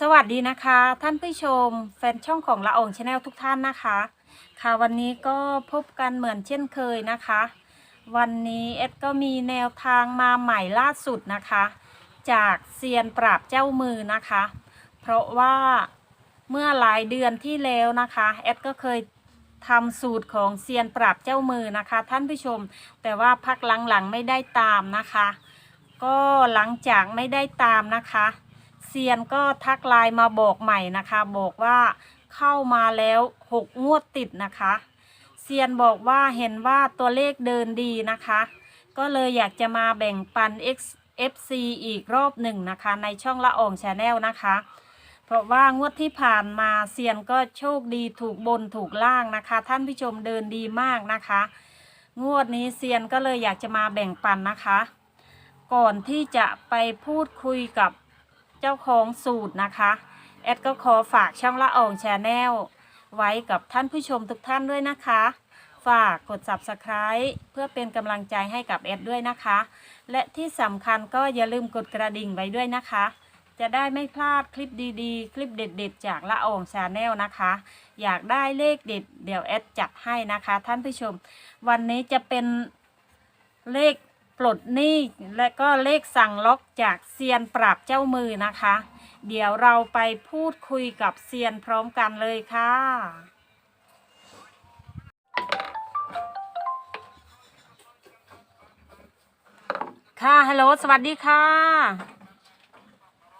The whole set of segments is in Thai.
สวัสดีนะคะ ท่านผู้ชม แฟนช่องของละอองชาแนลทุกท่านนะคะ ค่ะวันนี้ก็พบกันเหมือนเช่นเคยนะคะ วันนี้เอ็ดก็มีแนวทางมาใหม่ล่าสุดนะคะ จากเซียนปราบเจ้ามือนะคะ เพราะว่าเมื่อหลายเดือนที่แล้วนะคะเอ็ดก็เคยทำสูตรของเซียนปราบเจ้ามือนะคะ ท่านผู้ชม แต่ว่าพักหลังๆไม่ได้ตามนะคะ ก็หลังจากไม่ได้ตามนะคะ เซียนก็ทักไลน์มาบอกใหม่นะคะ บอกว่าเข้ามาแล้วหกงวดติดนะคะ เซียนบอกว่าเห็นว่าตัวเลขเดินดีนะคะ ก็เลยอยากจะมาแบ่งปัน X FC อีกรอบหนึ่งนะคะ ในช่องละอองชาแนลนะคะ เพราะว่างวดที่ผ่านมาเซียนก็โชคดีถูกบนถูกล่างนะคะ ท่านผู้ชมเดินดีมากนะคะ งวดนี้เซียนก็เลยอยากจะมาแบ่งปันนะคะ ก่อนที่จะไปพูดคุยกับ เจ้าของสูตรนะคะ แอดก็ขอฝากช่องละอองชาแนลไว้กับท่านผู้ชมทุกท่านด้วยนะคะ ฝากกด subscribe เพื่อเป็นกำลังใจให้กับแอดด้วยนะคะ และที่สำคัญก็อย่าลืมกดกระดิ่งไว้ด้วยนะคะ จะได้ไม่พลาดคลิปดีๆ คลิปเด็ดๆ จากละอองชาแนลนะคะ อยากได้เลขเด็ดเดี๋ยวแอดจัดให้นะคะ ท่านผู้ชม วันนี้จะเป็นเลข ปลดหนี้และก็เลขสั่งล็อกจากเซียนปราบเจ้ามือนะคะ เดี๋ยวเราไปพูดคุยกับเซียนพร้อมกันเลยค่ะ ค่ะฮัลโหลสวัสดีค่ะ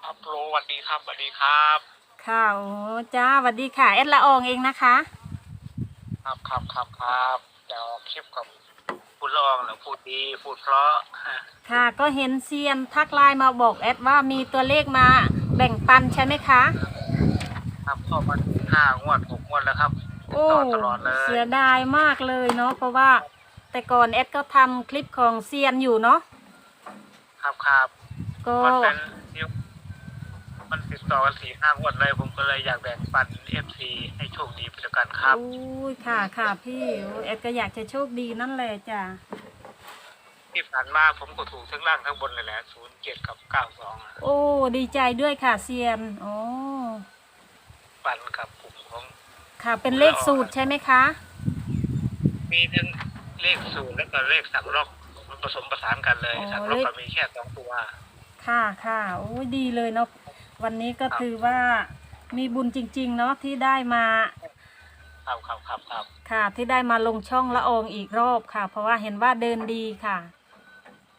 ครับโรสวัสดีครับสวัสดีครับ ค่ะโอ้จ้าสวัสดีค่ะ เอ็ดละอองเองนะคะ ครับครับครับครับเดี๋ยวคลิปกับ พูดลองหรือพูดดีพูดเพราะค่ะ ก็เห็นเซียนทักไลน์มาบอกแอดว่ามีตัวเลขมาแบ่งปันใช่ไหมคะ ครับเข้ามาห้างวดหกงวดแล้วครับโอ้ต่อตลอดเลยเสียดายมากเลยเนาะเพราะว่า แต่ก่อนแอดก็ทำคลิปของเซียนอยู่เนาะครับครับก็มันเป็นที่มัน ติดต่อกันสี่ห้างวดเลยผมก็เลยอยากแบ่งปันเอฟซีให้โชคดีไปด้วยกันครับ อุ้ยค่ะค่ะพี่โอ้ยแอดก็อยากจะโชคดีนั่นแหละจ้ะที่ผ่านมาผมก็ถูกทั้งล่างทั้งบนเลยแหละศูนย์เจ็ดกับเก้าสองโอ้ดีใจด้วยค่ะเซียนโอ้ปันกับกลุ่มของค่ะเป็นเลขสูตรใช่ไหมคะ มีทั้งเลขศูนย์แล้วก็เลขสังล็อกมันผสมผสานกันเลยอ๋อสังล็อกเลขก็มีแค่สองตัว ค่ะค่ะโอ้ยดีเลยเนาะ วันนี้ก็ถือว่ามีบุญจริง ๆ เนาะที่ได้มาครับครับครับครับค่ะ ที่ได้มาลงช่องละอองอีกรอบค่ะ เพราะว่าเห็นว่าเดินดีค่ะ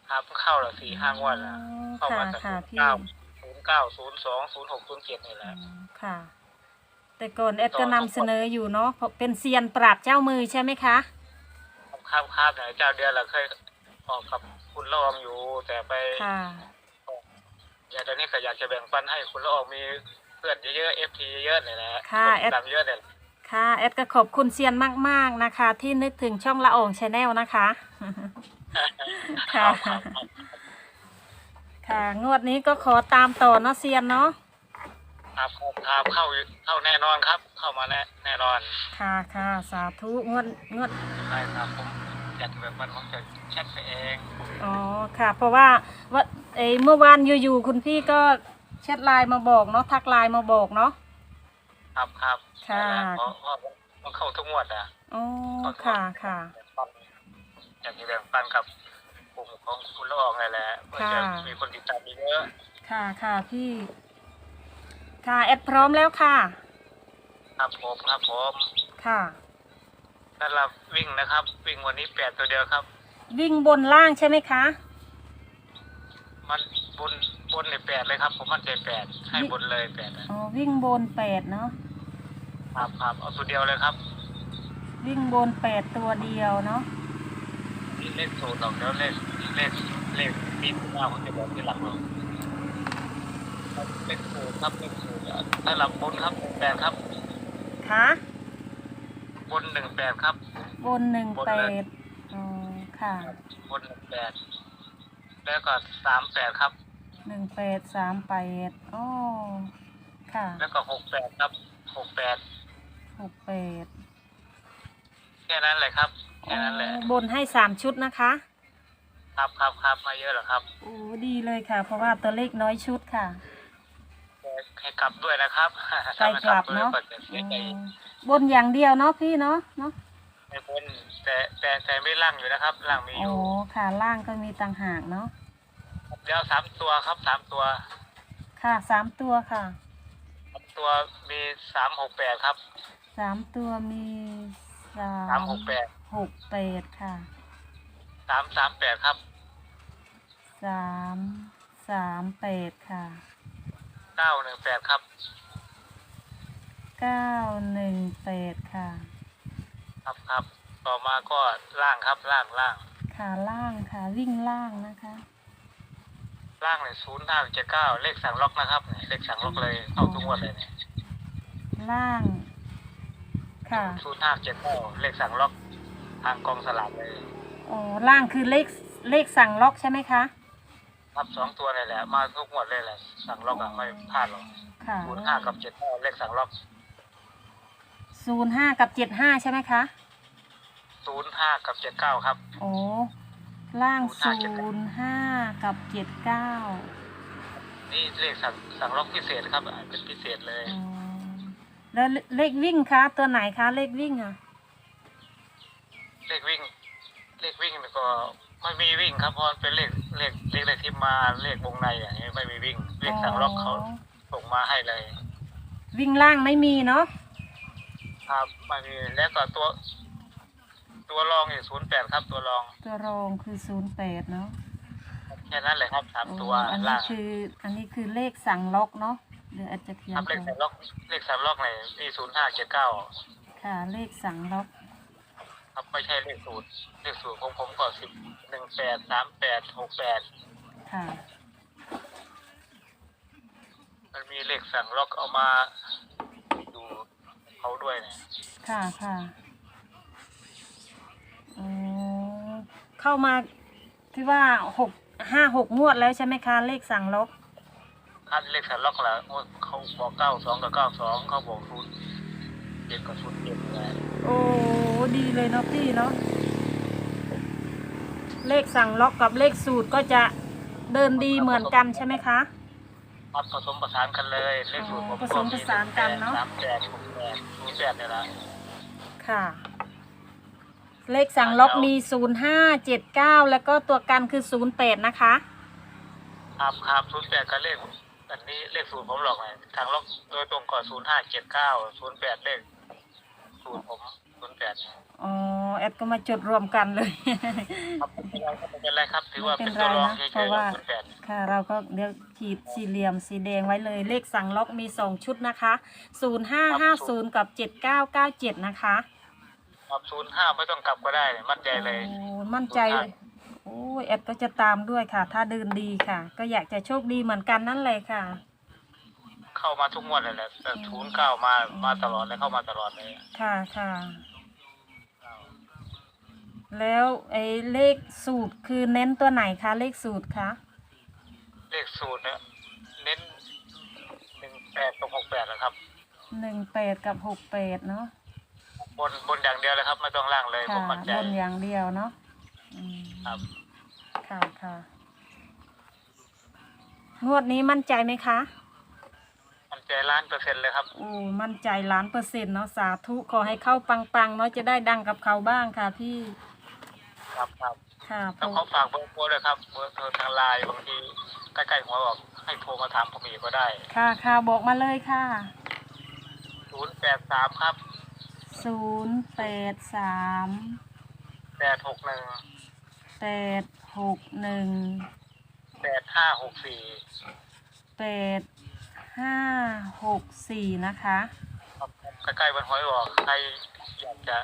ครับเข้าละสี่ห้างวดแล้วอ๋อเข้าค่ะมาจากค่ะศูนย์พี่เก้าศูนย์เก้าศูนย์สองศูนย์หกศูนย์เจ็ดนี่แหอืละมค่ะ แต่ก่อนแอดก็นำเสนออยู่เนาะเพราะเป็นเซียนปราบเจ้ามือใช่ไหมคะครับครับไหนเจ้าเดียวเราเคยออกกับคุณละอองอยู่แต่ไปค่ะ อย่างตอนนี้ก็อยากจะแบ่งปันให้คุณละอองมีเพื่อนเยอะๆเอฟทีเยอะๆนี่แหละค่ะนดังเยอะเนี่ยค่ะแอดก็ขอบคุณเซียนมาก ๆนะคะ ที่นึกถึงช่องละอองชาแนลนะคะ ค่ะครับครับค่ะ งวดนี้ก็ขอตามต่อเนาะเซียนเนาะครับครับครับเข้าเข้าแน่นอนครับ เข้ามาแน่แน่นอนค่ะค่ะสาธุงวดงวดใช่ครับผมอยาก จะแบ่งปันผมจะแชทไปเองอ๋อค่ะ เพราะว่าว่าเอยเมื่อวานอยู่ๆคุณพี่ก็แชทไลน์มาบอกเนาะทักไลน์มาบอกเนาะ ครับครับค่ะ เพราะเพราะมันเข้าทุกงวดอะอ๋อค่ะค่ะ อยากจะแบ่งปันกับกลุ่มของคุณละอองนี่แหละเพื่อจะค่ะ มีคนติดตามเยอะค่ะค่ะพี่ ค่ะแอดพร้อมแล้วค่ะ ครับผมครับผม ค่ะ สำหรับวิ่งนะครับ วิ่งวันนี้แปดตัวเดียวครับ วิ่งบนล่างใช่ไหมคะ มันบนบนในแปดเลยครับ ผมมั่นใจแปดให้บนเลยแปดอ๋อวิ่งบนแปดเนาะครับครับเอาตัวเดียวเลยครับวิ่งบนแปดตัวเดียวเนาะนี่เลขศูนย์หรอกเดี๋ยวเลขเลขเลขปีหน้าผมจะบอกที่หลังหรอกเลขศูนย์ครับเลขศูนย์สำหรับบนครับแปดครับค่ะ บนหนึ่งแปดครับ บนหนึ่งบนแปเลยดอ๋อค่ะบนหนึ่งแปดแล้วก็สามแปดครับหนึ่งแปดสามแปดอ๋อค่ะ แล้วก็หกแปดครับหกแปดหกแปดแค่นั้นเลยครับแค่นั้นแหละอ๋อบนให้สามชุดนะคะ ครับครับครับมาเยอะเหรอครับโอ้ดีเลยค่ะ เพราะว่าตัวเลขน้อยชุดค่ะแต่ให้กลับด้วยนะครับไปกลับเนาะถ้ไม่กลั บก็จะเสียใจอืมบนอย่างเดียวเนาะพี่เนาะเนาะไม่พ้นแต่แต่แต่ไม่ล่างอยู่นะครับล่างมีอโอ้ยู่ค่ะล่างก็มีต่างหากเนาะเดี๋ยวสามตัวครับสามตัวค่ะสามตัวค่ะสามตัวมีสามหกแปดครับสามตัวมีสาสามมหกแปดหกแปดค่ะสามสามแปดครับสามสามแปดค่ะเก้าหนึ่งแปดครับ เก้าหนึ่งแปดค่ะ ครับครับ ต่อมาก็ล่างครับล่างล่าง ขาล่างค่ะ วิ่งล่างนะคะ ล่างเลยศูนย์ห้าเจ็ดเก้าเลขสั่งล็อกนะครับเนี่ยเลขสั่งล็อกเลยเข้าทุกงวดเลยเนี่ยล่าง ค่ะ ศูนย์ห้าเจ็ดเก้าเลขสั่งล็อกทางกองสลากเลยอ๋อ ล่างคือเลขเลขสั่งล็อกใช่ไหมคะ ครับสองตัวเลยแหละมาทุกงวดเลยแหละสั่งล็อกอะไม่พลาดหรอกค่ะ ศูนย์ห้ากับเจ็ดเก้าเลขสั่งล็อก ศูนย์ห้ากับเจ็ดห้าใช่ไหมคะศูนย์ห้ากับเจ็ดเก้าครับ โอ้ล่างศู05นย์ห้ากับเจ็ดเก้านี่เลขสั่งสั่งล็อกพิเศษครับอะเป็นพิเศษเลยอ๋อแล้วเลขวิ่งคะตัวไหนคะเลขวิ่งอะ เลขวิ่ง เลขวิ่งก็ไม่มีวิ่งครับเพราะมันเป็นเลขเลขเลขเลขที่มาเลขวงในอย่างนี้ไม่มีวิ่งเลขสั่งล็อกเขาส่งมาให้เลย วิ่งล่างไม่มีเนาะ ครับไม่มีแล้วก็ตัว ตัวรองอีกศูนย์แปดครับ ตัวรองตัวรองคือศูนย์แปดเนาะแค่นั้นเลยครับสามตัวอันนี้ล่างคือ อันนี้คือเลขสั่งล็อกเนาะเดี๋ยวอาจจะเขียคนรับเลขก่สั่องนล็อกเลขสั่งล็อกในมีศูนย์ห้าเจ็ดเก้าค่ะ เลขสั่งล็อกครับไม่ใช่เลขสูตรเลขสูตรของผมก็สิบหนึ่งแปดสามแปดหกแปดค่ะ มันมีเลขสั่งล็อกเอามาดู เขาด้วยเนี่ยค่ะค่ะอ๋อเข้ามาที่ว่าหกห้าหกงวดแล้วใช่ไหมคะ เลขสั่งล็อกคัดเลขสั่งล็อกแหละเขาบอกเก้าสองกับเก้าสองเขาบอกศูนย์เจ็ดกับศูนย์เจ็ดไงโอ้ดีเลยเนาะพี่เนาะเลขสั่งล็อกกับเลขสูตรก็จะเดินดีเหมือนกันใช่ไหมคะ ครับผสมประสานกันเลยเลขสูตรผมผสมผสานกันเนอะ สามแปดหกแปดศูนย์แปดเนี่ยละค่ะ เลขสั่งล็อกมีศูนย์ห้าเจ็ดเก้าแล้วก็ตัวกันคือศูนย์แปดนะคะ ครับครับศูนย์แปดกับเลขอันนี้เลขสูตรผมหรอกไงทางล็อกโดยตรงก่อนศูนย์ห้าเจ็ดเก้าศูนย์แปดเลขสูตรผมศูนย์แปด อ๋อแอดก็มาจดรวมกันเลย ครับไม่เป็นไรครับไม่เป็นไรครับ ถือว่าไม่เป็เป็นนตัวรองไรนะเฉยเพราะๆว่าศูนย์แปด ค่ะ เราก็เดี๋ยวขีดสี่เหลี่ยมสีแดงไว้เลย เลขสั่งล็อกมีสองชุดนะคะศูนย์ห้าห้าศูนย์กับเจ็ดเก้าเก้าเจ็ดนะคะครับศูนย์ห้าไม่ต้องกลับก็ได้เนี่ยมั่นใจเลย โอ้มั่นใจเลยโอ้ยแอดก็จะตามด้วยค่ะ ถ้าเดินดีค่ะ ก็อยากจะโชคดีเหมือนกันนั่นเลยค่ะ เข้ามาทุกงวดเลยแหละแต่ศูนย์เก้ามามาตลอดเลยเข้ามาตลอดเลย ค่ะค่ะ แล้วไอ้เลขสูตรคือเน้นตัวไหนคะเลขสูตรคะเลขสูตรเนี่ยเน้นหนึ่งแปดกับหกแปดนะครับ หนึ่งแปดกับหกแปดเนาะบนบนอย่างเดียวเลยครับ ไม่ต้องล่างเลยผค่ะมมั่นใจบนอย่างเดียวเนาะอืมครับค่ะค่ะงวดนี้มั่นใจไหมคะ มั่นใจล้านเปอร์เซ็นต์เลยครับ โอ้มั่นใจล้านเปอร์เซ็นต์เนาะสาธุขอให้เข้าปังๆเนาะจะได้ดังกับเขาบ้างค่ะพี่ ครับครับค่ะเพแล้วราะขอฝากเบอร์โทรด้วยครับเบอร์โทรทางไลน์บางทีใกล้ๆหัวบอกให้โทรมาถามผมอีกก็ได้ค่ะค่ะบอกมาเลยค่ะ ศูนย์แปดสามครับศูนย์แปดสามแปดหกหนึ่งแปดหกหนึ่งแปดห้าหกสี่แปดห้าหกสี่นะคะ ครับใกล้ๆวันหวยออกใครอยากจะ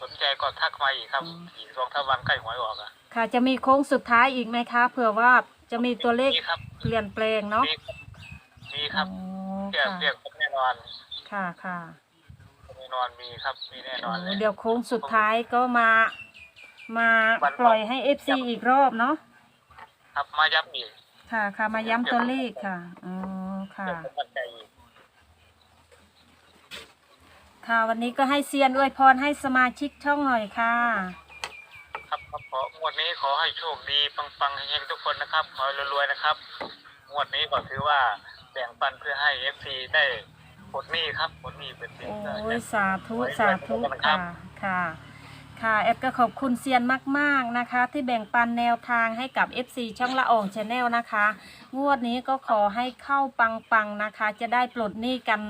สนใจก็ทักมาอีกครับอีกสองสามวันใกล้หวยออกอะค่ะ จะมีโค้งสุดท้ายอีกไหมคะเผื่อว่าจะมีตัวเลขมีครับเปลี่ยนแปลงเนาะมีครับมีครับอ๋อเรียกค่ะเรียกผมแน่นอนค่ะค่ะแน่นอนมีครับมีแน่นอนเลยเดี๋ยวโค้งสุดท้ายก็มา มาวันปล่อยให้เอฟซีอีกรอบเนาะครับมาย้ำอีกค่ะค่ะมาย้ำตัวเลขค่ะอ๋อค่ะ เดี๋ยวผมมั่นใจอีก ค่ะวันนี้ก็ให้เซียนอวยพรให้สมาชิกช่องหน่อยค่ะ ครับครับของวดนี้ขอให้โชคดีปังๆเฮงๆทุกคนนะครับ ขอให้รวยๆนะครับ งวดนี้ก็ถือว่าแบ่งปันเพื่อให้เอฟซีได้ปลดหนี้ครับปลดหนี้เป็นสินโอ้ยสาธุสาธุค่ะค่ะ ค่ะแอดก็ขอบคุณเซียนมากๆนะคะ ที่แบ่งปันแนวทางให้กับ FC ช่องละอองชาแนลนะคะ งวดนี้ก็ขอให้เข้าปังๆนะคะ จะได้ปลดหนี้กัน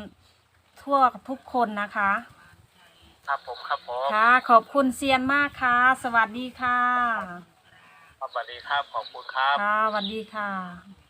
ทั่วทุกคนนะคะ ครับผมครับผมค่ะ ขอบคุณเซียนมากค่ะ สวัสดีค่ะ ครับสวัสดีครับขอบคุณครับ ค่ะสวัสดีค่ะ